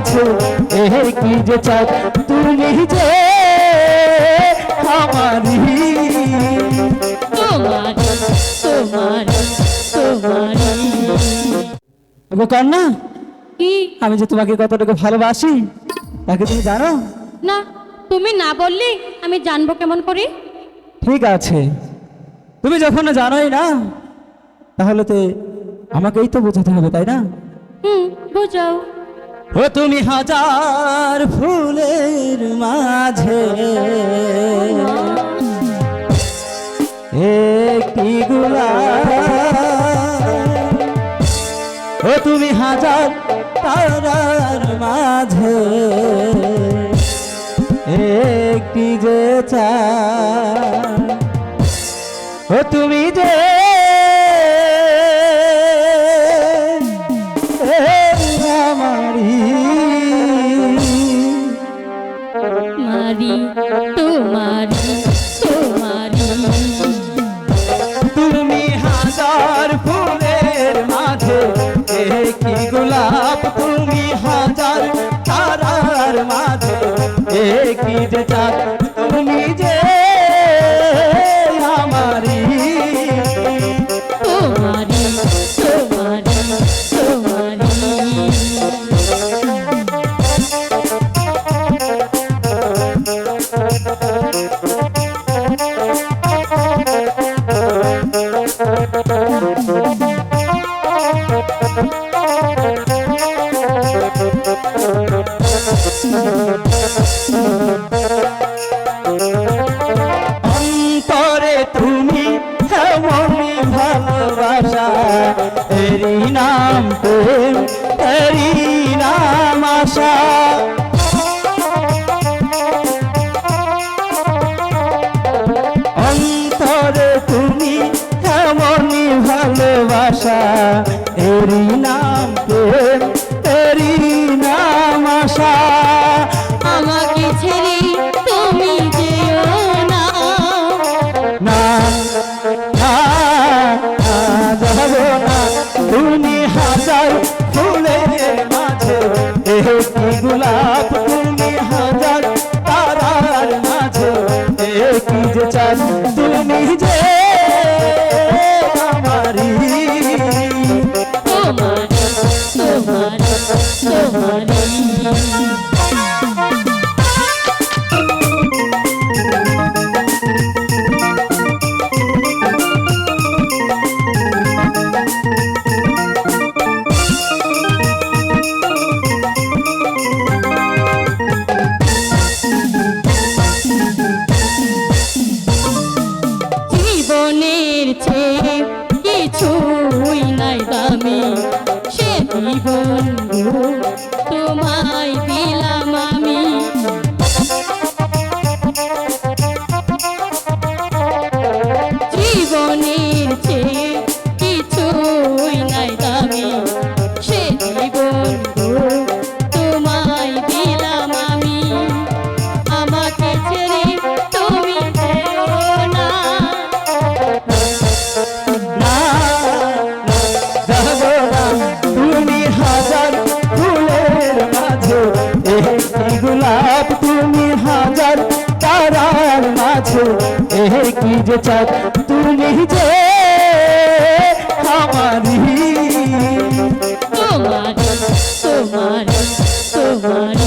এ কি যে চাঁদ তুমি যে আমারি তোমারি তোমারি তোমারি কন্যা কি? আমি যে তোমাকে কতটুকু ভালোবাসি তাকে তুমি জানো? না তুমি না বললে আমি জানব কেমন করে? ঠিক আছে। তুমি যখন জানোই না তাহলে তো আমাকেই তো বোঝাতে হবে তাই না? হুম বুঝাও। ও তুমি হাজার ফুলের মাঝে। একটি ও তুমি হাজার তারার মাঝে। একটি যে চাঁদ ও তুমি যে মারি তোমারি তোমারি তুমি হাজার ফুলের মাঝে একই গোলাপ তুমি হাজার তারার মাঝে একই যে ভালোবাসা এরি নাম প্রেম এরি নাম আশা। গোলাপ জীবনের চেয়ে কিছুই নাই দামি। সে জীবন তোমায় একই যে চাঁদ তুমি যে আমারি তোমার তোমার তোমারি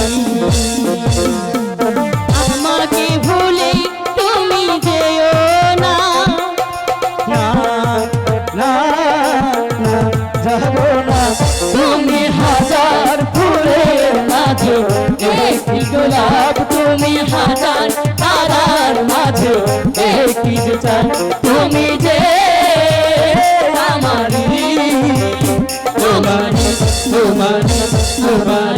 তুমি হাজার তারার মাঝে কি যে চান তুমি যে আমার তোমার তোমার তোমার